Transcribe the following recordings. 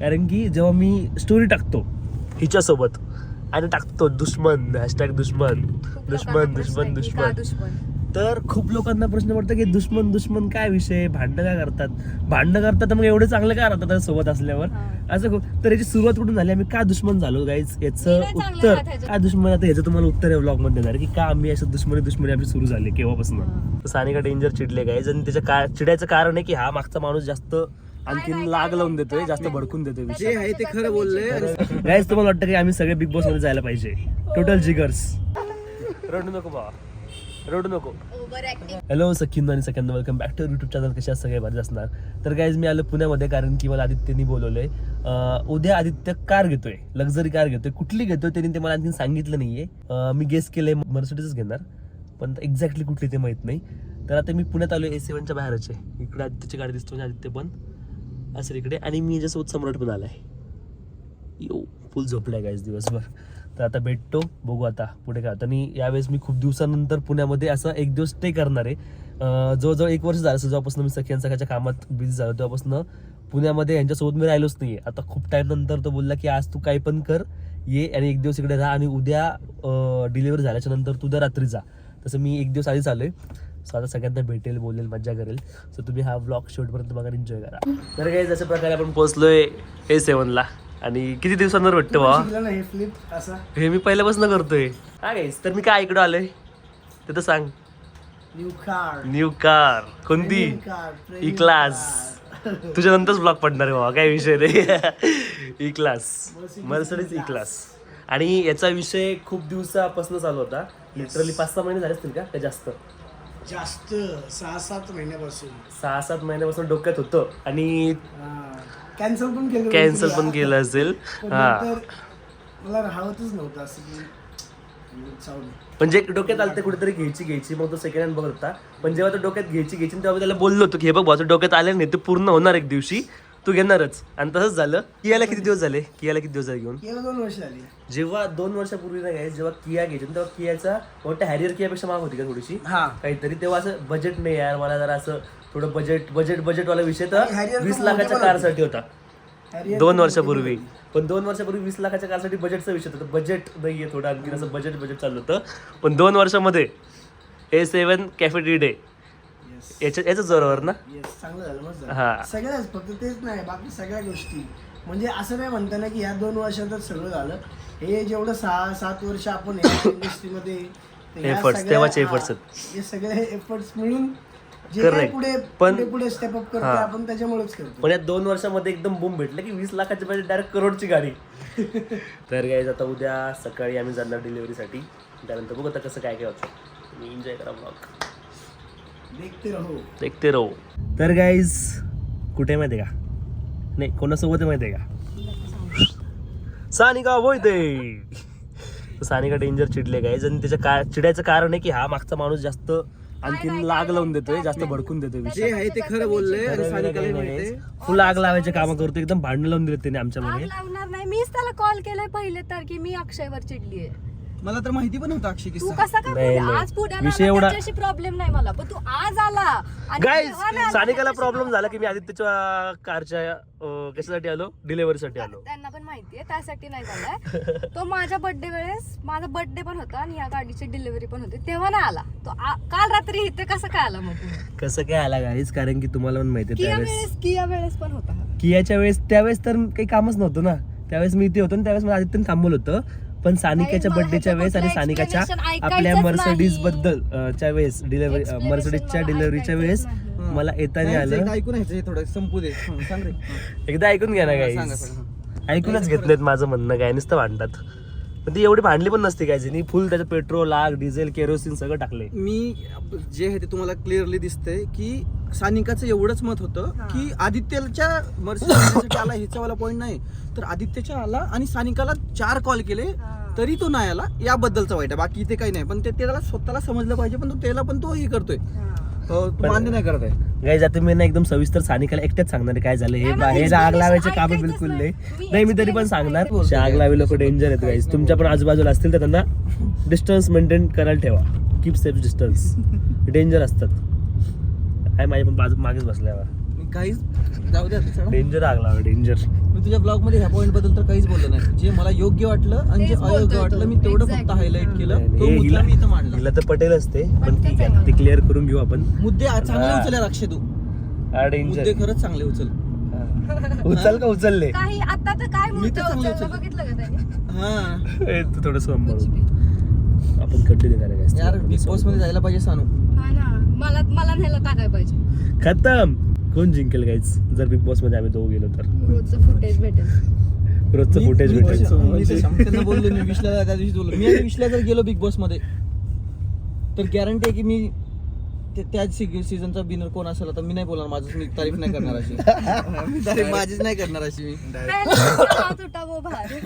कारण की जेव्हा मी स्टोरी टाकतो हिच्यासोबत आणि टाकतो दुश्मन हॅशटॅग दुश्मन दुश्मन दुश्मन दुश्मन. दुश्मन? तर खूप लोकांना प्रश्न पडतो की दुश्मन दुश्मन काय विषय भांडणं काय करतात? भांडणं करतात तर मग एवढे चांगले काय राहतात सोबत असल्यावर. असं खूप तर याची सुरुवात कुठून झाली? आम्ही का दुश्मन झालो? गाईज याचं उत्तर. काय दुश्मन? आता याचं तुम्हाला उत्तर आहे ब्लॉगमध्ये देणार की का आम्ही असं दुश्मनी दुश्मनी आमची सुरू झाली केव्हापासून? सानिका डेंजर चिडले गाईज आणि त्याच्या का चिडायचं कारण आहे की हा मागचा माणूस जास्त आणखीन नाही, लाग लावून देतोय जास्त. भडकून देतोय विषय. जे आहे ते खरं बोलले गाईज तुम्हाला वाटतं की आम्ही सगळे बिग बॉसमध्ये जायला पाहिजे? टोटल जिगर्स रडू नको बाबा. रडू नको. हॅलो सखीन आणि सखींना welcome back to YouTube channel कशा सगळे भारी असणार. तर गाईज मी आलो पुण्यामध्ये कारण की मला आदित्यनी बोलवलंय. अं, उद्या आदित्य कार घेतोय. लक्झरी कार घेतोय. कुठली घेतोय त्यांनी ते मला आणखी सांगितलं नाहीये. अं, मी गेस केलंय मर्सिडीजच घेणार. पण एक्झॅक्टली कुठली ते माहीत नाही. तर आता मी पुण्यात आलो ए सेवनच्या बाहेरच आहे. इकडे आदित्यची गाडी दिसतो आणि आदित्य पण. असं इकडे आणि मी याच्यासोबत सम्राट पण आलाय. यो फुल झोपलाय गायस दिवसभर. तर आता भेटतो बघू आता पुढे काय होतं. आणि यावेळेस मी खूप दिवसानंतर पुण्यामध्ये असं एक दिवस स्टे करणार आहे. जवळजवळ एक वर्ष झालं जेव्हापासून मी सखी सकाळच्या कामात बिझी झालो तेव्हापासून पुण्यामध्ये यांच्यासोबत मी राहिलोच नाही आता खूप टाईम नंतर तो बोलला की आज तू काही पण कर ये आणि एक दिवस इकडे राहा आणि उद्या डिलिव्हरी झाल्याच्यानंतर तू उद्या रात्री जा. तसं मी एक दिवस आधीच आहे सो आता सगळ्यांना भेटेल बोलेल मजा करेल. सो तुम्ही हा ब्लॉग शेवटपर्यंत बघा एन्जॉय करा. तर काही जशा प्रकारे आपण पोहोचलोय ए सेवनला आणि किती दिवसांवर भेटतो बा हे मी पहिल्यापासून करतोय. हा गाईस तर मी काय इकडं आलोय? ते तर सांग. न्यू कार न्यू कार कोणती? ई क्लास तुझ्या नंतरच ब्लॉग पडणार आहे बाबा काय विषय नाही. E class Mercedes E class आणि याचा विषय खूप दिवसापासून चालू होता. लिटरली पाच सहा महिने झाले असतील का? का जास्त? जास्त सहा सात महिन्यापासून. सहा सात महिन्यापासून डोक्यात होतं. आणि कॅन्सल पण केलं कॅन्सल पण केलं असेल. हा. मला राहतच नव्हतं असं की. म्हणजे डोक्यात आलं ते कुठेतरी घ्यायची घ्यायची. मग तो सेकंड हँड बघत होता. पण जेव्हा तो डोक्यात घ्यायची घ्यायची तेव्हा त्याला बोललो होतो की हे बघ डोक्यात आलं नाही ते पूर्ण होणार एक दिवशी. तू घेणारच. आणि तसंच झालं. कियाला किती दिवस झाले? कियाला किती दिवस झाले घेऊन? दोन वर्ष झाली. जेव्हा दोन वर्षापूर्वी नाही guys, जेव्हा किया घ्यायची ना, तेव्हा कियाचा मोठ्या हॅरियर कियापेक्षा महाग होती का थोडीशी? हा. काहीतरी. तेव्हा असं बजेट नाही यार मला जरा असं थोडं बजेट बजेट बजेट वाला विषय तर आणि Harrier वीस पण लाखाच्या कारसाठी होता. Harrier दोन पण वर्षापूर्वी. पण दोन वर्षापूर्वी वीस लाखाच्या कारसाठी बजेटचा विषय होता. बजेट नाहीये थोडं आणखी असं बजेट बजेट चाललं होतं. पण दोन वर्षामध्ये ए सेवन कॅफे डे. याच्या याच्या जोरावर ना? चांगलं झालं मस्त हा. झालं सगळ्याच फक्त तेच नाही बाकी सगळ्या गोष्टी. म्हणजे असं नाही म्हणता ना की ह्या दोन वर्षातच सगळं झालं. हे जेवढं सहा सात वर्ष आपण इंडस्ट्रीमध्ये Efforts, तेव्हाचे efforts आहेत. हे सगळे एफर्ट्स मिळून जे काही Correct. पुढे पण- पुढे पुढे स्टेप अप करतो हा. आपण त्याच्यामुळेच करतो पण या दोन वर्षामध्ये एकदम बूम भेटलं की वीस लाखाची पाहिजे डायरेक्ट करोडची गाडी. तर काय आता उद्या सकाळी आम्ही जाणार डिलिव्हरीसाठी त्यानंतर बघू आता कसं काय काय होतं. तुम्ही एन्जॉय करा ब्लॉग देखते राहो। देखते राहू। तर गाईज कुठे आहे माहिती आहे का? नाही कोणासोबत आहे माहिती आहे का? सानिका बोयते सानिका डेंजर चिडले गाईज आणि त्याच्या का चिडायचं कारण आहे की हा मागचा माणूस जास्त आणखीन लाग काय लावून देतोय काय जास्त. भडकून देतोय विषय. जे आहे ते खरं बोलले. आहे. फुल आग लावायचे काम करतो एकदम भांडण लावून दिले त्याने आमच्यामध्ये. आग लावणार नाही. मीच त्याला कॉल केलाय पहिले तर की मी अक्षयवर चिडलीये. मला तर माहिती पण नव्हतं अक्षय तू कसा काय नाही, बोलला? नाही. आज पुण्याला विषय आला, एवढा- त्याच्याशी प्रॉब्लेम नाही मला. पण तू आज आला. आणि गाईज तेव्हा नाही आला, सानिकाला त्याच्याशी प्रॉब्लेम झाला की मी आदित्यच्या कारच्या अं, कशासाठी आलो? डिलिव्हरीसाठी आलो. त्यांना पण माहितीये त्यासाठी नाही झालाय. तो माझ्या बर्थडे वेळेस माझा बर्थडे पण होता आणि या गाडीची डिलिव्हरी पण होती. तेव्हा नाही आला. तो आ- काल रात्री इथे कसं काय आला मग पुढे? कसं काय आला गाईज कारण की तुम्हाला पण माहिती आहे किया त्यावेळेस. वेळेस किया वेळेस पण होता. कियाच्या वेळेस त्यावेळेस तर काही कामच नव्हतं ना. त्यावेळेस मी इथे होतो आणि त्यावेळेस मला आदित्यने थांबवलं होतं. पण सानिकाच्या नाही, बर्थडेच्या वेळेस आणि सानिकाच्या आपल्या मर्सडीज नाही. बद्दल अं, च्या वेळेस डिलिव्हरी Explanation मर्सडीजच्या मला डिलिव्हरीच्या वेळेस नाही. मला येताना आलं. ऐकून थोडं संपू दे. हं, सांग रे. एकदा ऐकून घ्या ना काही सांगा. ऐकूनच घेत नाहीत माझं म्हणणं काय नुसतं भांडतात. पण ती एवढी भांडली पण नसते काय जिनी फुल त्याचं पेट्रोल आग डिझेल केरोसिन सगळं टाकले मी जे आहे ते तुम्हाला क्लिअरली दिसतंय की सानिकाचं एवढंच मत होतं की आदित्यच्या मर्सिडीजसाठी आला ह्याचा वाला पॉईंट नाही. तर आदित्यच्या आला आणि सानिकाला चार कॉल केले तरी तो नाही आला. याबद्दलचा वाईट आहे. बाकी इथे काही नाही. पण ते त्याला स्वतःला समजलं पाहिजे पण तो त्याला पण तो हे करतोय. तो मान्य नाही करत आहे. गाईज आता मी ना एकदम सविस्तर सानिकाला एकट्याच सांगणार काय झालं हे हे मला आग लावायचे काम बिलकुल नाही. नाही मी तरी पण सांगणार. आग लावी लोक डेंजर आहेत गाईज तुमच्या पण आजूबाजूला असतील तर त्यांना डिस्टन्स मेंटेन करायला ठेवा. कीप सेफ डिस्टन्स डेंजर असतात. काय माझ्या पण बाजू मागेच बसल्यावर. मी काहीच जाऊ दे. डेंजर लागला डेंजर मी तुझ्या ब्लॉगमध्ये ह्या पॉईंटबद्दल तर काहीच बोललो नाही. जे मला योग्य वाटलं आणि जे तेच बोलतोय अयोग्य तो. वाटलं मी तेवढं फक्त Exactly. हायलाइट केलं. तो हे मुद्दा मी इथं मांडला. हिला तर पटेल असते पण ठीक आहे. ते क्लिअर करून घेऊ आपण. मुद्दे आ- चांगले हा. उचलले अक्षय तू. हा मुद्दे डेंजर खरंच चांगले उचल. उचल का उचलले? काही आता तर काय मी मुद्दा तर चांगलं उचलला? उचललं. बघितलं का त्याने? हा. ए, तू थोडस कुछ भी. आपण कंटिन्यू करायला यार बिग बॉसमध्ये जायला पाहिजे सानू. हा ना. मला मला न्यायला टाकाय पाहिजे खतम कोण जिंकेल गाईच जर बिग बॉसमध्ये आम्ही दोघं गेलो तर रोजचं फुटेज भेटेल रोजचं फुटेज मी- भेटेल मी ते बोललो मी विश्ला त्या दिवशी बोललो मी आणि विश्ला जर गेलो बिग बॉसमध्ये तर गॅरंटी आहे की मी ते- त्याच सीझनचा विनर कोण असेल तर मी नाही बोलणार माझं मी तारीफ नाही करणार अशी मी तारीफ माझीच नाही करणार अशी मी वो बाहेर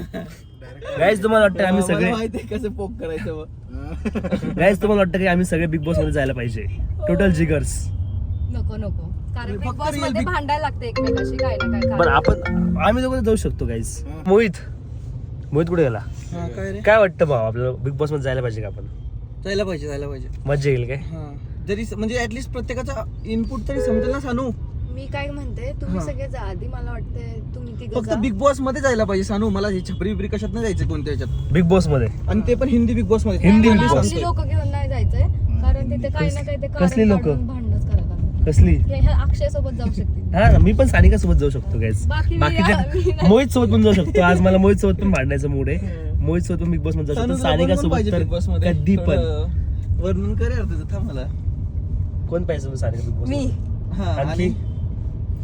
गाईज तुम्हाला वाटतं आम्ही मला सगळे माहिती आहे कसं पोक करायचं गाईज तुम्हाला वाटतं की आम्ही सगळे बिग बॉसमध्ये जायला पाहिजे. टोटल जिगर्स नको नको. कारण फक्त बिग बॉस real मध्ये Big- भांडायला लागते एकमेकाशी काय ना. आपण आम्ही दोघं जाऊ शकतो गाईज मोहित. मोहित कुठे गेला? हा काय रे? काय वाटतं भाऊ आपल्याला बिग बॉसमध्ये जायला पाहिजे का आपण? जायला पाहिजे जायला पाहिजे. मजा येईल काय? हा. जरी म्हणजे ऍटलीस्ट प्रत्येकाचा इनपुट तरी समजेल ना सानू? मी काय म्हणते तुम्ही हा. सगळे जा आधी मला वाटते तुम्ही तिघ फक्त बिग बॉसमध्ये जायला पाहिजे सानू. मला हे छपरी बिपरी कशात नाही जायचं कोणत्या ह्याच्यात? बिग बॉसमध्ये. आणि ते पण हिंदी बिग बॉसमध्ये. Hindi Big Boss. लोक घेऊन नाही जायचंय कारण तिथे काही ना काही ते कारण कसली लोकं? काढून भांडणच करायला लागतात. कसली? अक्षय सोबत जाऊ शकते हा मी पण सानिका सोबत जाऊ शकतो गाईज बाकी मी- बाकीच्या मी नाही. मोहित सोबत पण जाऊ शकतो. आज मला मोहित सोबत पण भांडायचं मूड आहे. मोहित सोबत पण बिग बॉसमध्ये जाऊ शकतो. सानिका सोबत पाहिजे तर Big Boss मध्ये? कधी पण. थोडं वर्णन कर यार तुझं थांब मला. कोण पाहिजे तुम्ही सानिका बिग बॉस मी. हा आणखी? आणि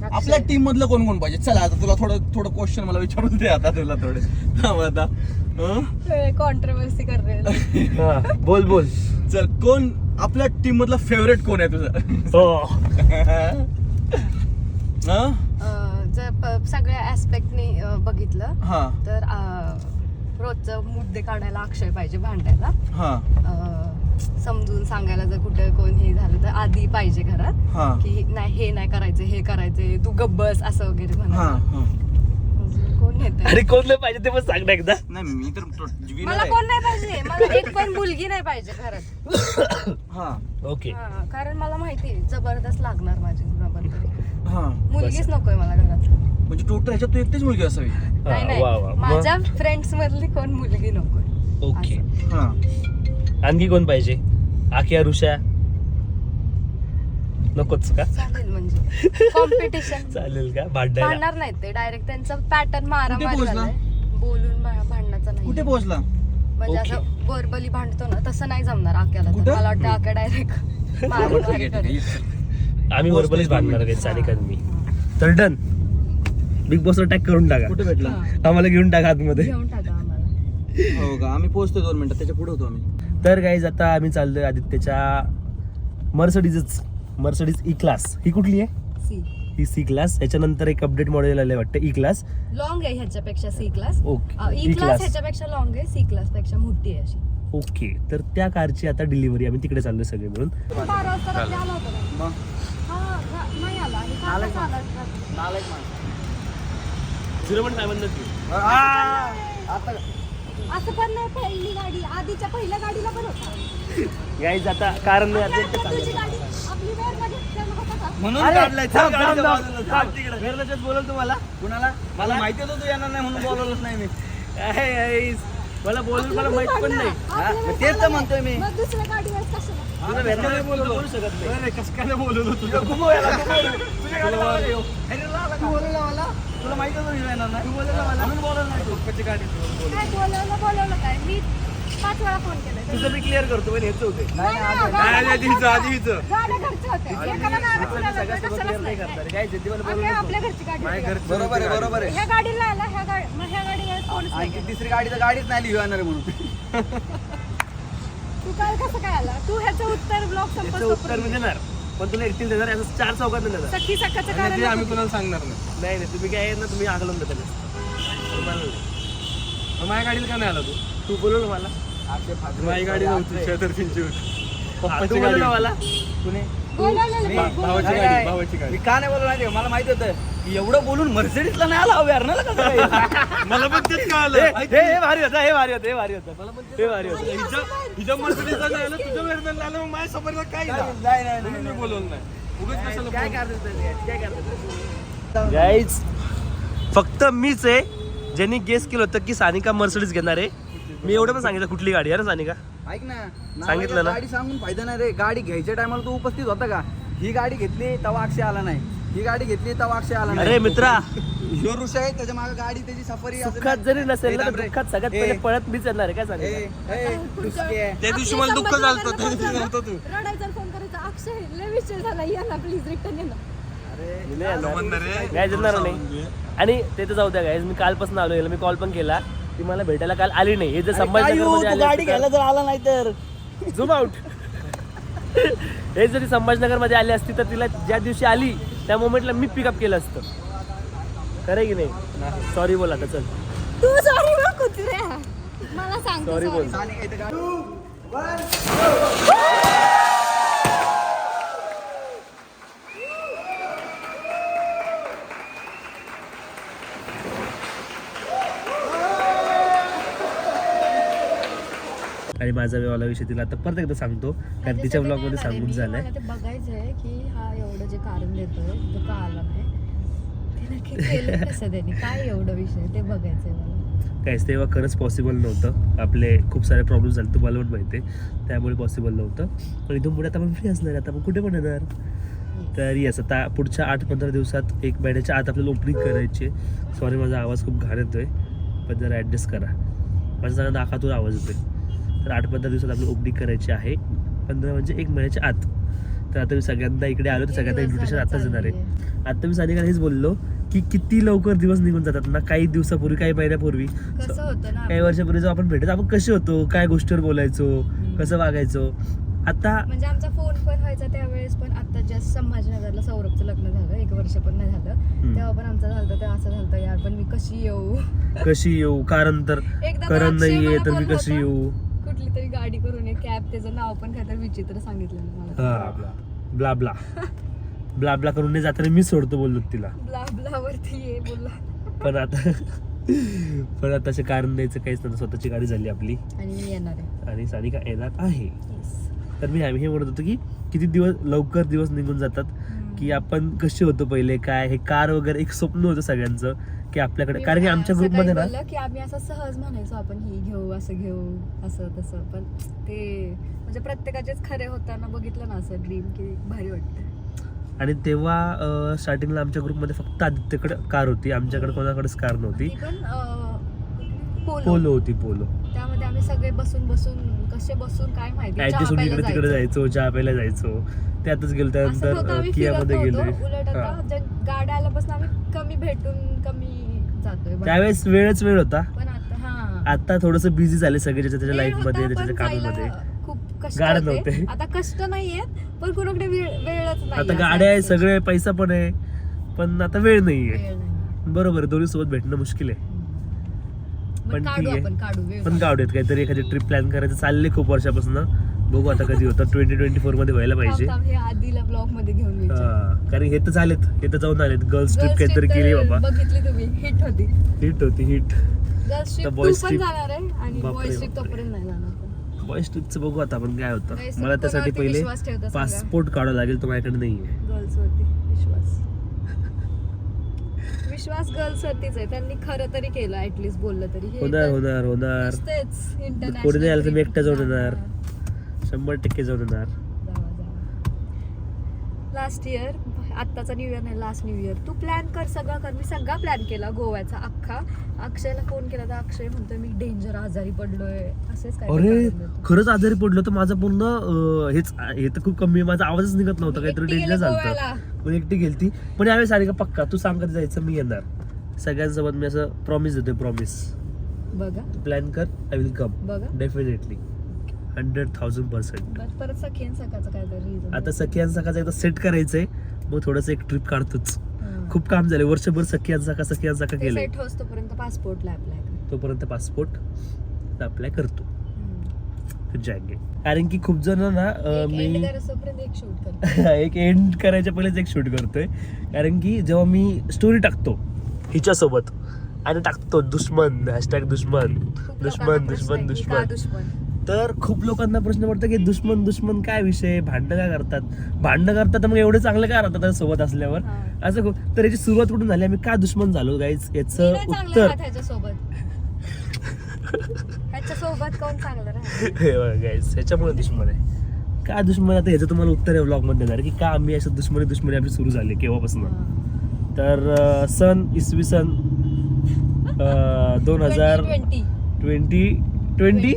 आपल्या टीम मधलं कोण कोण पाहिजे? चला आता तुला थोडं थोडं क्वेश्चन मला विचारून दे आता तुला थोडे. थांब आता. हं? कॉन्ट्रोवर्सी कर रहे हैं. हा बोल बोल. चल कोण आपल्या टीम मधला फेवरेट कोण आहे तुझं? हो. हं? अं, जर प- सगळ्या ऍस्पेक्टने बघितलं हा. तर अं, रोजचं मुद्दे काढायला अक्षय पाहिजे भांडायला. हा. अं, समजून सांगायला जर कुठं कोण हे झालं तर आधी पाहिजे घरात. हा. की नाही हे नाही करायचं हे करायचं तू गब्बस असं वगैरे हा म्हणा हा. कोण येत अरे कोण नाही पाहिजे ते पण सांग ना एकदा. नाही मी तर मला. कोण नाही पाहिजे. मला एक पण मुलगी नाही पाहिजे घरात. हा. ओके. हा, कारण मला माहिती आहे, जबरदस्त लागणार माझी कुणाबरोबर. हा. मुलगीच नकोय मला घरात. म्हणजे टोटल ह्याच्यात तू एकटीच मुलगी असावी. नाही नाही. माझ्या फ्रेंड्स मधली कोण मुलगी नकोय. ओके. हा. आणखी कोण पाहिजे? आखिया ऋषा नकोच का? चालेल म्हणजे. कॉम्पिटिशन चालेल का? भांडायला. भांडणार नाहीत ते. डायरेक्ट त्यांचा पॅटर्न मारा कुठे पोहोचला? बोलून भा- भांडणाचा नाही. कुठे पोहोचला? म्हणजे. असं वर्बली भांडतो ना तसं नाही जमणार आक्याला तर. कुठं? मला वाटतं आक्या डायरेक्ट. आम्ही बरोबरच दोन भांडणार मी. तर डन. बिग बॉस अटॅक करून टाका. कुठे भेटला? आम्हाला घेऊन टाका आतमध्ये. घेऊन टाका आम्हाला. हो का? आम्ही पोहोचतो दोन मिनिटात त्याच्या पुढे होतो आम्ही. तर गाईज आता आम्ही चाललोय आदित्यच्या मर्सडीजच मर्सडीज ई क्लास ही कुठली आहे? सी ही सी क्लास याच्यानंतर एक अपडेट मॉडेल आलंय वाटतं ई क्लास लॉंग आहे ह्याच्यापेक्षा C class okay E class ह्याच्यापेक्षा लॉंग आहे सी क्लासपेक्षा मोठी आहे अशी. ओके तर त्या कारची आता डिलिव्हरी आम्ही तिकडे चाललोय सगळे मिळून. बारा वाजता नाही असं पण नाही पहिली गाडी आधीच्या पहिल्या गाडीला पण होता गाईज आता कारण नाही आपल्या- आता आपल्या तुझी गाडी आपली वेळ बघितल्यानं होता का? म्हणून अरे, काढलाय थांब, थांब, थांब, गाडीच्या थांब. बाजूला. थांब तिकडे. बोलवलं तुम्हाला कुणाला मला माहिती होतं तू येणार नाही म्हणून बोलवलंच नाही मी. मला बोलून मला माहीत पण नाही हा, मग तेच तर म्हणतोय नाही. मी. मग दुसऱ्या गाडीवर कशाला तुला नाही बोलू बोलू शकत नाही अरे कसं काय बोलवलं तुझ्या घुमव याला, घुमव. तुझ्या गाडीला आवाज येऊ. तू बोलवलं मला तुला माहिती होतं मी येणार नाही. तू बोलवलं मला म्हणून बोलवलं नाही तू. पप्पाची गाडी काय बोलवलं बोलवलं काय? मी पाच वेळा फोन केलाय. तुझं मी क्लिअर करतो पण हेच होते काय बरोबर आहे बरोबर आहे. ह्या गाडीला आला ह्या गाडी मग ह्या गाडीवर कोणच नाही. आणखी तिसरी गाडी तर गाडीच नाही लिहू येणार म्हणून. तू काल कसं काय आला? तू ह्याचं उत्तर ब्लॉक संपत उत्तर मी देणार. पण तुला एकटील देणार याचं चार चौकात देणार सखी कारण नको. कुणाला सांगणार नाही. नाही नाही तुम्ही काय आहे ना तुम्ही आगलून देता नाही. माझ्या गाडीला का नाही आला तू? तू बोलवलं मला. माझी गाडी नव्हती शेतरफिंची होती हा, तू बोलवलं मला? मी- नाही, भावाची नाही, गाडी, नाही. भावाची गाडी. मी का नाही बोललो माहिती मला माहिती होतं की एवढं बोलून मर्सिडीजला नाही आला वेरणाला कसं काय? मला पण तेच कळालं. हे हे भारी होतं हे भारी होतं हे भारी होतं. हे भारी होतं. हिच्या हिच्या मर्सिडीजला नाही आलं तुझ्या वेळेला आलं मग माझ्यासमोर काय नाही, नाही, नाही, म्हणून मी नाही. बोलवलं नाही. उगाच कशाला काय बोलू? करतात काय करतात गाईज फक्त मीच आहे ज्यांनी गेस केलं होतं की सानिका मर्सिडीज घेणार आहे. मी एवढं पण सांगितलं कुठली गाडी आहे ना सानिका? ऐक ना सांगितलं ना? गाडी सांगून फायदा नाही रे. गाडी घ्यायच्या टायमाला तू उपस्थित होता का? ही गाडी घेतली तेव्हा अक्षय आला नाही. ही गाडी घेतली तेव्हा अक्षय आला नाही. अरे मित्रा. ह्यो ऋषा आहे त्याच्यामागे गाडी त्याची सफरी असेल सुखात ना. जरी नसेल ना तर. दुःखात सगळ्यात ए, पहिले पळत मीच येणार आहे काय ए, सांगितलं ए, दुसरी आहे. त्या दिवशी मला दुःख झालं होतं, त्या दिवशी झालं होतं तू. रडायचा फोन करायचा अक्षय लय विषय झाला या ना प्लीज रिटर्न ये ना. मी नाही येणार. काय येणार नाही. आणि ते तर जाऊ द्या गाईज मी कालपासून आलो याला मी कॉल पण केला. ती मला भेटायला काल आली नाही. हे जर येऊ, तू गाडी घ्यायला संभाजीनगर जर आला नाही तर. झूम आउट हे जरी संभाजीनगरमध्ये आली असती तर तिला ज्या दिवशी आली त्या मोमेंटला मी पिकअप केलं असतं. खरं आहे की नाही? सॉरी बोल आता चल. तू सॉरी बोल कुत्रे मला सांगतो Sorry बोल. आणि माझा वेवाला विषय तिला आता परत एकदा सांगतो कारण तिच्या ब्लॉगमध्ये सांगून झालंय. ते बघायचंय की हा एवढं जे कारण देतोय तो का आला नाही? काय एवढं विषय? ते बघायचंय मला. काहीच तेव्हा खरंच पॉसिबल नव्हतं. आपले खूप सारे प्रॉब्लेम झाले तुम्हाला पण माहिती आहे. त्यामुळे पॉसिबल नव्हतं. पण इथून पुढे आता आपण फ्री असणार आता आपण कुठे पण येणार? तर येस आता पुढच्या आठ पंधरा दिवसात एक महिन्याच्या आत आपल्याला ओपनिंग करायची सॉरी माझा आवाज खूप घाण येतोय. पण जरा ॲडजस्ट करा. माझा सगळ्या नाकातून आवाज येतोय. तर आठ पंधरा दिवसात आपल्याला ओपनिंग करायची आहे. पंधरा म्हणजे एक महिन्याच्या आत. तर आता मी सगळ्यांना इकडे आलो तर सगळ्यांना इन्व्हिटेशन आताच येणार आहे. आता मी सानिकाला हेच बोललो की किती लवकर दिवस निघून जातात ना काही दिवसापूर्वी काही महिन्यापूर्वी. काही वर्षापूर्वी जेव्हा आपण भेटत आपण कसे होतो काय गोष्टीवर बोलायचो कसं वागायचो. आता म्हणजे आमचा फोन पण व्हायचा त्यावेळेस पण आता जस्ट संभाजीनगरला सौरभचं लग्न झालं एक वर्ष पण नाही झालं. तेव्हा पण आमचं झालं तेव्हा असं झालं यार पण मी कशी येऊ? कशी येऊ? कारण तर करण मला तर मी कशी येऊ? कुठली तरी गाडी करून एक कॅब त्याचं नाव पण काहीतरी विचित्र सांगितलं मला. हा ब्ला ब्ला ब्ला. ब्ला करून नाही जाताना मी सोडतो बोललो तिला. ब्ला ब्ला वरती ये बोलला. पण आता पण आता असे कारण द्यायचं काहीच नव्हतं. स्वतःची गाडी झाली आपली. आणि मी येणार आहे. आणि सानिका येणार आहे. Yes. तर मी आम्ही हे म्हणत होतो की किती दिवस लवकर दिवस निघून जातात की आपण कसे होतो पहिले काय हे कार वगैरे एक स्वप्न होतं सगळ्यांचं. की आपल्याकडे. कारण की आमच्या ग्रुपमध्ये ना बोललं की आम्ही असं सहज म्हणायचो आपण ही घेऊ असं घेऊ असं तसं. पण ते म्हणजे प्रत्येकाचेच खरे होताना बघितलं ना असं ड्रीम की भारी वाटतं आणि तेव्हा स्टार्टिंगला आमच्या ग्रुपमध्ये फक्त आदित्यकडे कार होती. आमच्याकडे कोणाकडेच कार नव्हती. पोलो. होती पोलो. त्यामध्ये आम्ही सगळे बसून बसून कसे बसून काय माहिती इकडे तिकडे जायचो. चहा प्यायला जायचो. त्यातच गेलो त्यानंतर आम्ही किया फिरत मध्ये गेले. उलट गाड्या आल्यापासून आम्ही कमी भेटून कमी जातोय. त्यावेळेस वेळच वेळ होता पण आता हा आता थोडस बिझी झाले सगळे ज्याच्या त्याच्या लाईफमध्ये त्याच्या कामामध्ये खूप कष्ट होते. नव्हते. आता कष्ट नाहीयेत पण कोणाकडे वेळ वेळच नाही आता गाड्या आहे सगळे पैसा पण आहे पण आता वेळ नाहीये. बरोबर आहे, दोन्ही सोबत भेटणं मुश्किल आहे मग पण काढू ठीक आहे. आपण काढू वेळ पण काढूयात काहीतरी एखादी ट्रिप प्लॅन करायचं चालले खूप वर्षापासून बघू आता कधी होतं. ट्वेंटी ट्वेंटी फोरमध्ये व्हायला पाहिजे. थांब, थांब, हे आधीला ब्लॉगमध्ये घेऊन विचार. हा, कारण हे तर झालेत. हे तर जाऊन आलेत. गर्ल्स ट्रिप Girls काहीतरी केली तर बाबा. बघितली तुम्ही. हिट होती. हिट होती हिट गर्ल्स ट्रिप तर तू boys पण trip. जाणार आहे आणि बापरे, बॉईज ट्रिप बापरे. तोपर्यंत नाही जाणार. बॉयज ट्रिपचं बघू आता आपण काय होतं. मला त्यासाठी पहिले विश्वास ठेवता सांगा? पासपोर्ट काढावा लागेल तो माझ्याकडे नाहीये. गर्ल्स वरती विश्वास. विश्वास गर्ल्स वरतीच आहे. त्यांनी खरं तरी केलं ऍटलीस्ट बोललं तरी. हे होणार तर होणार होणार. नुसतेच international कोणी नाही आलं तर मी trip एकटा जाऊन जाणार. येणार. शंभर टक्के जाऊन येणार. लास्ट इयर आत्ताचा न्यू इयर नाही लास्ट न्यू इयर तू प्लॅन कर सगळं कर. मी सगळा प्लॅन केला गोव्याचा अख्खा. अक्षयला फोन केला तर अक्षय म्हणतोय मी डेंजर आजारी पडलोय. असेच काय अरे खरंच आजारी पडलो तर माझं पूर्ण अं, हेच हे तर खूप कमी आहे माझा आवाजच निघत नव्हता काहीतरी डेंजर झालं पण एकटी गेलती. पण यावेळेस आली का पक्का तू सांग कधी जायचं मी येणार. सगळ्यांसोबत मी असं प्रॉमिस देतोय प्रॉमिस बघा. प्लॅन कर आय विल कम बघा. डेफिनेटली हंड्रेड थाउजंड पर्सेंट परत सखेन सकाळचं काहीतरी reason आता. सखियान सकाळचं एकदा सेट करायचंय. मग थोडंसं एक ट्रिप काढतोच. हां. खूप काम झाले वर्षभर सखियान सका सखियान सका ते केले सेट होतोपर्यंत पासपोर्टला अप्लाय कर. तोपर्यंत पासपोर्ट अप्लाय करतो. फिर जाएंगे कारण की खूप जण ना अं, एक end मी एक शूट करतो एक एंड करायच्या पहिलेच एक शूट करतोय. कारण की जेव्हा मी स्टोरी टाकतो हिच्यासोबत आणि टाकतो दुश्मन हॅशटॅग दुश्मन खूप दुश्मन लोकांना प्रश्न दुश्मन आहे की का दुश्मन. दुश्मन? तर खूप लोकांना प्रश्न पडतो की दुश्मन दुश्मन काय विषय भांडणं काय करतात? भांडणं करतात तर मग एवढे चांगले काय राहतात सोबत असल्यावर. असं खूप तर याची सुरुवात कुठून झाली? आम्ही का दुश्मन झालो गाईज याचं उत्तर ह्याच्यामुळे दुश्मन आहे. का दुश्मन? आता ह्याचं तुम्हाला उत्तर आहे ब्लॉगमध्ये देणार की का आम्ही असं दुश्मनी दुश्मनी आमची सुरू झाली केव्हापासून? तर सन इसवी सन दोन हजार ट्वेंटी? ट्वेंटी.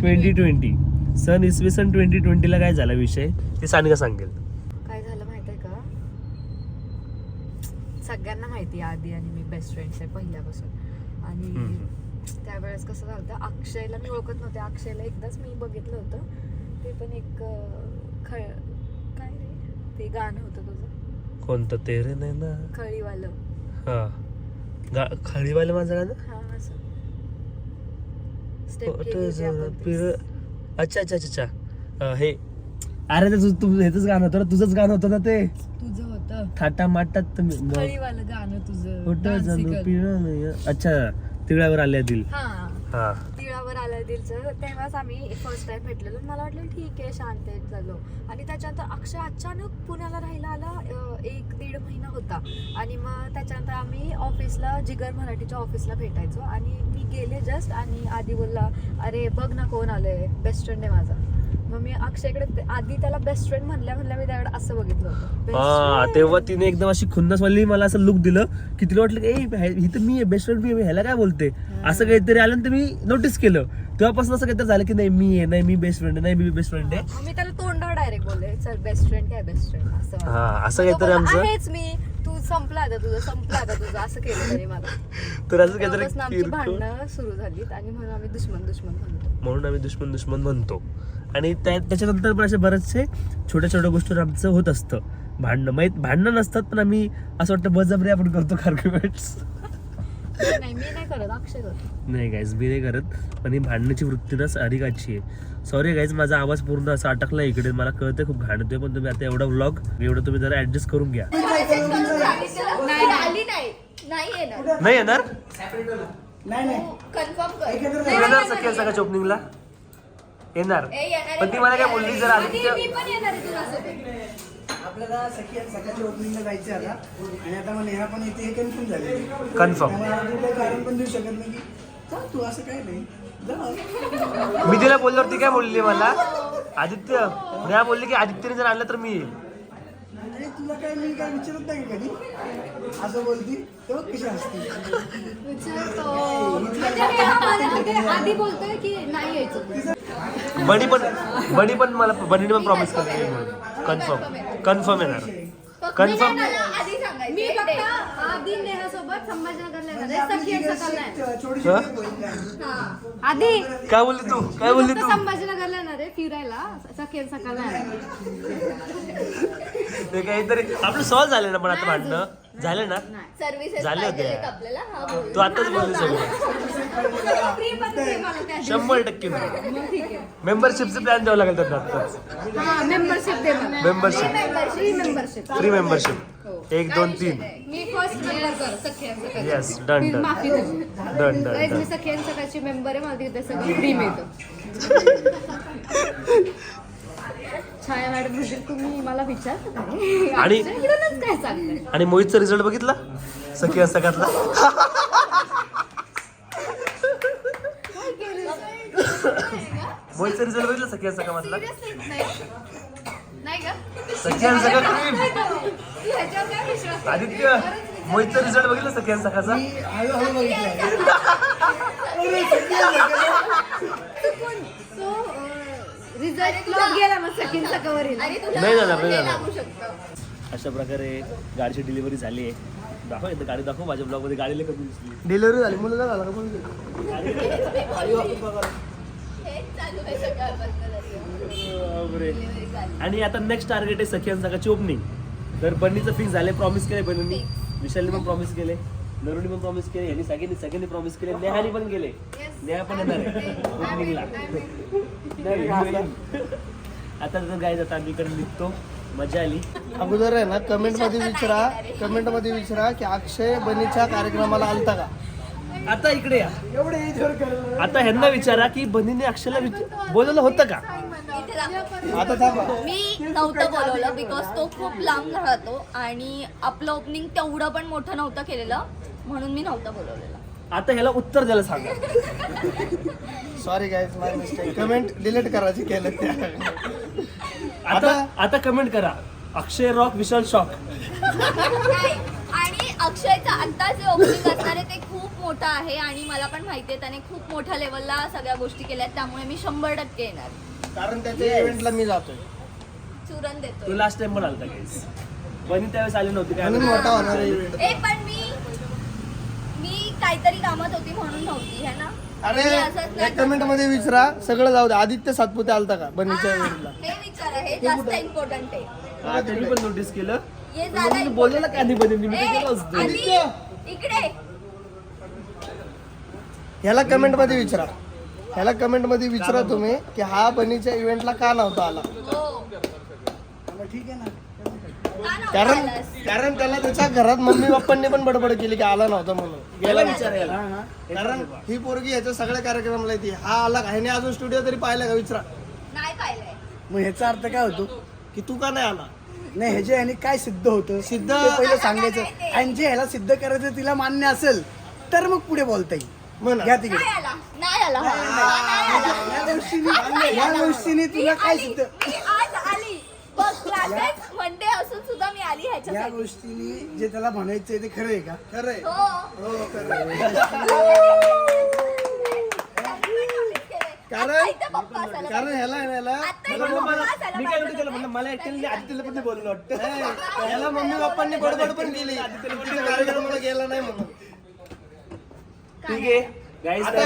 ट्वेंटी ट्वेंटी सन इसवी सन ट्वेंटी ट्वेंटीला काय झाला विषय? ते सानिका सांगेल. काय झालं माहीत आहे का? सगळ्यांना माहिती आहे आधी आणि मी बेस्ट फ्रेंड्स आहे पहिल्यापासून. आणि. त्यावेळेस कसं झालं होतं, अक्षयला मी ओळखत नव्हते. अक्षयला एकदाच मी बघितलं होतं. ते पण एक खळ काय रे? ते गाणं होतं तुझं. कोणतं? तेरे नाही ना खळीवालं. हा. गा खालीवाले माझं गाणं? हा असं स्टेप फोटो केली होती जरा आपण ती. पिर- अच्छा अच्छा अच्छा अच्छा. अं, हे. अरे ते तुझं तुझं हेच गाणं होतं ना तुझंच गाणं होतं ना ते? तुझं होतं. थाटा माटात गाणं तुझं. अच्छा तिळावर आल्या दिल हा. हा. आलं दिलचं तेव्हाच आम्ही फर्स्ट टाइम भेटलेलो. मला वाटलं ठीक आहे शांत आहे झालो आणि त्याच्यानंतर अक्षय अचानक पुण्याला राहायला आला एक दीड महिना होता. आणि मग त्याच्यानंतर आम्ही ऑफिसला जिगर मराठीच्या ऑफिसला भेटायचो. आणि मी गेले जस्ट आणि आधी बोलला अरे बघ ना कोण आलंय बेस्ट फ्रेंड आहे माझा. मग मी अक्षयकडे आधी त्याला बेस्ट फ्रेंड म्हणल्या म्हणल्या मी त्याकडे असं बघितलं होतं. तेव्हा तिने एकदम अशी खुन्नसवाली मला असं लुक दिलं की तिला वाटलं की "ए, ह्या- ही तर मी बेस्ट फ्रेंड मी ह्याला काय बोलते? असं काहीतरी आलं आणि ते मी नोटीस केलं. तेव्हापासून असं काहीतरी झालं की नाही मी आहे नाही मी बेस्ट फ्रेंड आहे नाही मी बेस्ट फ्रेंड आहे. मी त्याला तोंडावर डायरेक्ट बोलले चल बेस्ट फ्रेंड काय बेस्ट फ्रेंड असं हा, काहीतरी आमचं- आहेच मी तू संपला आता तुझं संपला आता तुझं असं केलं तरी मला. तर असं काहीतरी आमची किरकोळ- भांडणं सुरू झालीत आणि म्हणून आम्ही दुश्मन दुश्मन म्हणतो. म्हणून आम्ही दुश्मन दुश्मन म्हणतो. आणि त्या त्याच्यानंतर पण असे बरेचसे छोट्या छोट्या गोष्टीवर आमचं होत असतं. भांडणं माहीत भांडणं नसतात पण आम्ही असं वाटतं बजबरी आपण करतो आर्ग्युमेंट्स नाही नाही, मी नाही करत अक्षय करतो. नाही गाईज मी नाही करत पण ही भांडण्याची वृत्ती ना सारिकाची आहे. सॉरी गाईज माझा आवाज पूर्ण असा अटकला इकडे मला कळतंय खूप घाण येतोय पण तुम्ही आता एवढा व्लॉग एवढं तुम्ही जरा ऍडजस्ट करून घ्या. नाही आली नाही नाही येणार. नाही येणार? नाही नाही. कन्फर्म कर. ओपनिंगला येणार. पण ती मला काय बोलली जर आदित्य मी पण येणार आहे तुझ्यासोबत. आपल्याला सखी सकाळच्या ओपनिंगला जायचं आता. आणि आता मग नेहा पण येते हे कन्फर्म झाले कन्फर्म तू कारण पण देऊ शकत नाही की जा तू असं काय नाही. जा. मी तिला बोलल्यावर ती काय बोलली मला? आदित्य नेहा बोलली की आदित्यने जर आणलं तर मी येईल. तुला काय मी काय विचारत नाही का कधी. असं बोलती तेव्हा कशी असते म्हणजे आधी बोलतोय की नाही यायचं? बनी पण बनी पण मला बनीने पण प्रॉमिस केली कन्फर्म कन्फर्म येणार. कन्फर्म मी फक्त आधी नेहासोबत संभाजीनगरला येणार. छोटीशी हा? एक काय. हा. आधी काय बोलली तू? काय बोलली फक्त तू? संभाजीनगरला येणार आहे फिरायला. सखी आणि सकाळला येणार ते काहीतरी आपलं सॉल्व झाले ना पण आता भांडणं झाले ना? सर्व्हिसेस झाले होते. आपल्याला. हा बोल. तू आताच बोलली सगळं. Free पण दे मला त्या दिवशी. शंभर टक्के मग ठीक आहे. मेंबरशिपचं प्लॅन द्यावं लागेल त्यांना आत्ताच हा मेंबरशिप दे मला. Membership. Free membership free membership एक दोन तीन. मी फर्स्ट मेंबर कर आणि. येस डन मी डन माफी डन Guys, डन मी सखी आणि सकाळची मेंबर आहे मला तिथे सगळं फ्री मिळतं छाया मॅडम म्हणजे तुम्ही मला विचारता काय? आणि- इकडूनच काय सांगताय? आणि मोहितचा रिझल्ट बघितला? सखी काय केलं? मोहितचा रिझल्ट बघितला? सखी असं मधला Seriously? नाही. नाही का? सखी असं का? क्रीम आदित्य मोहितचा रिझल्ट बघितला सखी सकाळचा मी हळूहळू बघितलं. सो रिझल्ट क्लॉक गेला मग सखीन सकाळवरील आणि नाही जाणार नाही जाणार अशा प्रकारे गाडीची डिलिव्हरी झाली आहे. दाखव इथं गाडी दाखव माझ्या ब्लॉगमध्ये. गाडीला कमी दिसली. डिलिव्हरी झाली. मुलं झाला का. आणि आता नेक्स्ट टार्गेट आहे सखी आणि सकाळची ओपनिंग तर बन्नीचं फिक्स झाले प्रॉमिस केले बन्नीनी विशालने पण प्रॉमिस केले नरुनी पण प्रॉमिस केले यांनी सगळ्यांनी सगळ्यांनी प्रॉमिस केले नेहानी पण केले नेहा पण येणार आहे. आता तर गाईज आता आम्ही इकडे निघतो. मजा आली. अगोदर आहे ना कमेंटमध्ये विचारा. कमेंटमध्ये विचारा की अक्षय बनीच्या कार्यक्रमाला आलता का? आता इकडे या. एवढे एजवर कर आता ह्यांना विचारा की बनीने अक्षयला विच- बोलवलं होतं का? इथे दाखव. आता थांबा मी नव्हतं बोलवलं बिकॉज तो खूप लांब राहतो आणि आपलं ओपनिंग तेवढं पण मोठं नव्हतं केलेलं म्हणून मी नव्हतं बोलवलेलं. आता ह्याला उत्तर द्यायला सांगा. Sorry guys my mistake comment delete करायची केलं त्या आता आता कमेंट करा. अक्षय रॉक विशाल शॉक नाही. आणि अक्षयचं आता जे ओपनिंग असणार आहे ते खूप मोठं आहे आणि मला पण माहिती आहे त्याने खूप मोठ्या लेवलला सगळ्या गोष्टी केल्या त्यामुळे मी शंभर टक्के येणार. कारण त्याच्या इव्हेंटला मी जातोय. चुरण तू देतोय. लास्ट टाइम पण आलता गाईज बनी त्यावेळेस आली नव्हती काय म्हणून मोठा होणार इव्हेंट ए पण मी मी काहीतरी कामात होती म्हणून नव्हती है ना? अरे मी असंच नाही कमेंटमध्ये विचारा सगळं जाऊ दे. आदित्य सातपुते आलता का बनीच्या हा, इव्हेंटला हे विचार जास्त इम्पॉर्टंट आहे. हा, त्यांनी पण नोटीस केलं. पण बोललेलं का नाही बनी मी ए, ते असतं. इकडे. ह्याला कमेंटमध्ये विचारा. ह्याला कमेंटमध्ये विचारा तुम्ही की हा बनीच्या इव्हेंटला का नव्हता आला? ठीक आहे ना कारण? कारण त्याला त्याच्या घरात मम्मी पप्पांनी पण बडबड केली की आला नव्हता म्हणून. याला विचार याला. कारण ही पोरगी याच्या सगळ्या कार्यक्रमाला येते. हा आला का? ह्याने अजून स्टुडिओ तरी पाहिला का? विचारा. नाही पाहिलंय. मग ह्याचा अर्थ काय होतो? की तू का नाही आला? नाही ह्याच्या ह्याने काय सिद्ध होतं? सिद्ध- ते पहिलं सांगायचं? आणि जे ह्याला सिद्ध करायचं तिला मान्य असेल तर मग पुढे बोलता येईल. म्हणा. घ्या तिकडे. नाही आला. नाही आला. हा, नाही आला. या गोष्टीने या गोष्टीने मी तुला काय आली, सिद्ध मी आज आली. बघ क्लासेस मंडे असून सुद्धा मी आली या ह्याच्यासाठी गोष्टीने जे त्याला म्हणायचंय ते खरं आहे का? खरंय. हो. हो खरंय. कारण- आता इथं पप्पा असायला कारण ह्याला ह्याला आता ह्याला इथं मम्मा- पप्पा असायला मी काय पाहिजे म्हणतो त्याला? म्हणलं मला ऍक्च्युअली आदित्यला पण नाही बोललं वाटतं. नाही, ह्याला मम्मी पप्पांनी बडबड पण केली. तिच्या कार्यक्रमाला गेला नाही म्हणून. ठीक आहे. आता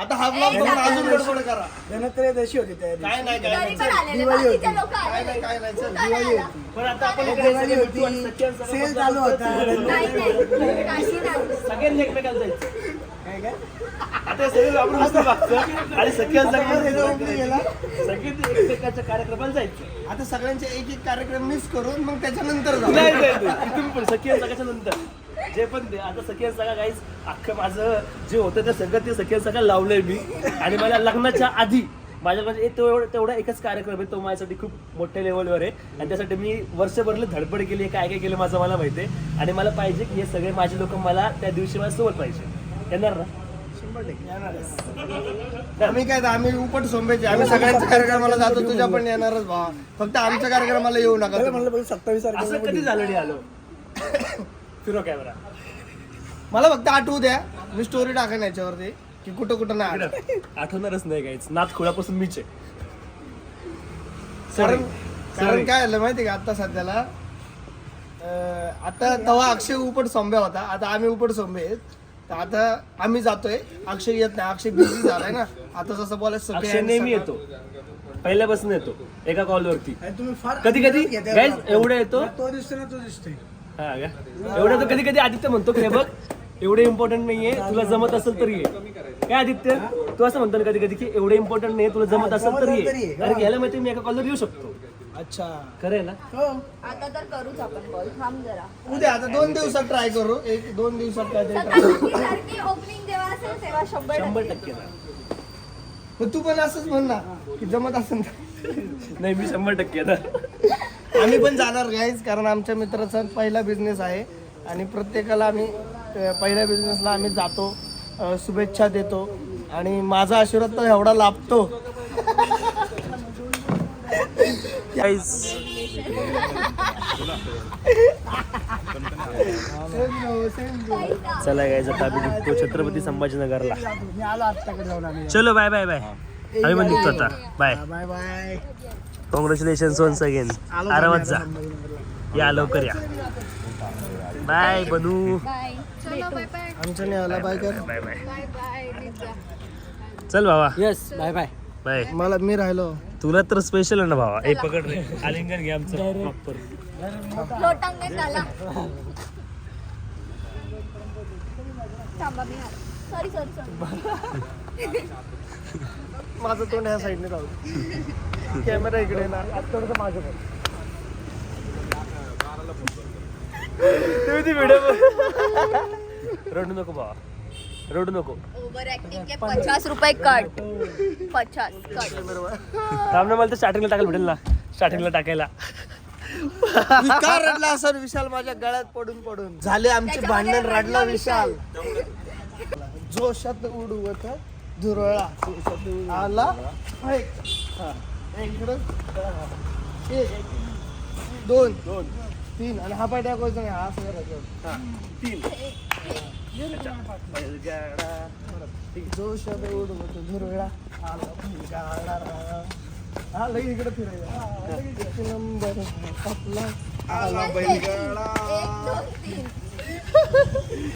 आता हा ब्लॉग बघून अजून बडबड करा. धनत्रयोदशी होती. काय नाही काय नाही. काय आलेले. नाही काय नाही. तू चल का नाही दिवाळी आला? होती. पण आता आपण दिवाळी भेटू आणि होती. सेल. चालू होता. सगळ्यांनी एकमेकाला जायचं. काय काय? आता हे सगळे आपण मस्त बघतो आणि सख्यान ह्याचा उपयोग केला. सगळे एकमेकाच्या कार्यक्रमाला जायचं. आता सगळ्यांचे एक एक कार्यक्रम मिस करून मग त्याच्यानंतर जाऊ. नाही नाही नाही. इथून पण सखियन सगळ्याच्या नंतर. जे पण ते आता सखियन सगळा गाईस अख्खं माझं जे होतं ते सगळं ते सखियन सगळं लावलंय मी. आणि मला लग्नाच्या आधी माझ्याकडे एक तेवढं तेवढा एकच कार्यक्रम आहे तो माझ्यासाठी खूप मोठ्या लेवलवर आहे. आणि त्यासाठी मी वर्षभरले धडपड केली आहे काय काय केलं माझं मला माहिती आहे. आणि मला पाहिजे की हे सगळे माझे लोक मला त्या दिवशी माझ्या सोबत पाहिजे. येणार ना? आम्ही काय आम्ही उपट सोंबेचे आम्ही सगळ्यांच्या कार्यक्रमाला जातो तुझ्या पण येणारच भावा. फक्त आमच्या कार्यक्रमाला येऊ नका तुम्ही. म्हणलं बघ सत्तावीस असं तारखेला कधी झालं नाही आलो. फिरो कॅमेरा मला फक्त आठवू द्या मी स्टोरी टाकेन याच्यावरती की कुठं कुठं नाही. आठवणारच नाही काहीच नाथ खुळापासून मीच आहे. कारण. कारण काय झालं माहिती का आता सध्याला? अं, आता तेव्हा अक्षय उपट सोंबे होता. आता आम्ही उपट सोंबे आहेत. तर आता आम्ही जातोय. अक्षय येत नाही. अक्षय बिझी झालाय ना. आता जसं बोलायचं सगळे अक्षय नेहमी येतो. पहिल्यापासून येतो. एका कॉलवरती तुम्ही फार कधी कधी घेताय गाईज बघा. एवढं येतो? तो दिसतो ना तो दिसतोय. हा का? एवढं तर कधी कधी आदित्य म्हणतो की हे बघ एवढे इम्पॉर्टंट नाहीये तुला जमत असेल तर ये. काय आदित्य? तू असं म्हणतो ना कधी कधी की एवढे इम्पॉर्टंट नाही तुला जमत असेल तर ये. कारण की याला माहिती मी एका कॉलवर येऊ शकतो. अच्छा. खरं आहे ना? हो. आता तर करूच आपण कॉल थांब जरा. उद्या आता दोन दिवसात ट्राय करू. एक दोन दिवसात try करू. सारखी ओपनिंग जेव्हा असेल तेव्हा शंभर शंभर टक्के. ना तू पण असंच म्हण ना की जमत असेल तर. नाही मी शंभर टक्के ना आम्ही पण जाणार गाईज कारण आमच्या मित्राचा पहिला बिझनेस आहे. आणि प्रत्येकाला आम्ही अ, पहिल्या बिझनेसला आम्ही जातो अ, शुभेच्छा देतो. आणि माझा आशीर्वाद तर एवढा लाभतो. चला गाईज आता आम्ही निघतो छत्रपती संभाजीनगरला. चलो बाय बाय बाय आम्ही पण निघतो आता. Bye bye bye congratulation once again आरामात जा. या लवकर या. बाय बनू बाय आमच्या नाही आला बाय कर बाय बाय चल भावा. येस बाय बाय बाय मला मी राहिलो. तुला तर स्पेशल आहे ना भावा. ए पकड रे. आलिंगन घे आमचं. प्रॉपर लोटांगण झाला. थांबा मी आले. सॉरी सॉरी सॉरी माझं तोंड ह्या साईडने राहू कॅमेरा इकडे ना थोडंसं माझं पण तुम्ही ती व्हिडिओ रडू नको बाबा. रडू नको. ओव्हर ऍक्टिंग के पचास रुपये कट पचास कट थांब ना मला तर स्टार्टिंगला टाकायला भेटेल ना. स्टार्टिंगला टाकायला. का रडला असं विशाल माझ्या गळ्यात पडून पडून. झाले आमचे भांडण रडला विशाल. जोशात उडवत धुरळा. आला. एक. हा. एक इकडं. एक. दोन. दोन. तीन. आणि हा पाय टाकायचा नाही हा करायचं हा. तीन. जोशात उडवत धुरळा आला. हा लई इकडे. फिरायचं नंबर आपला. आला बैलगाडा. एक दोन तीन.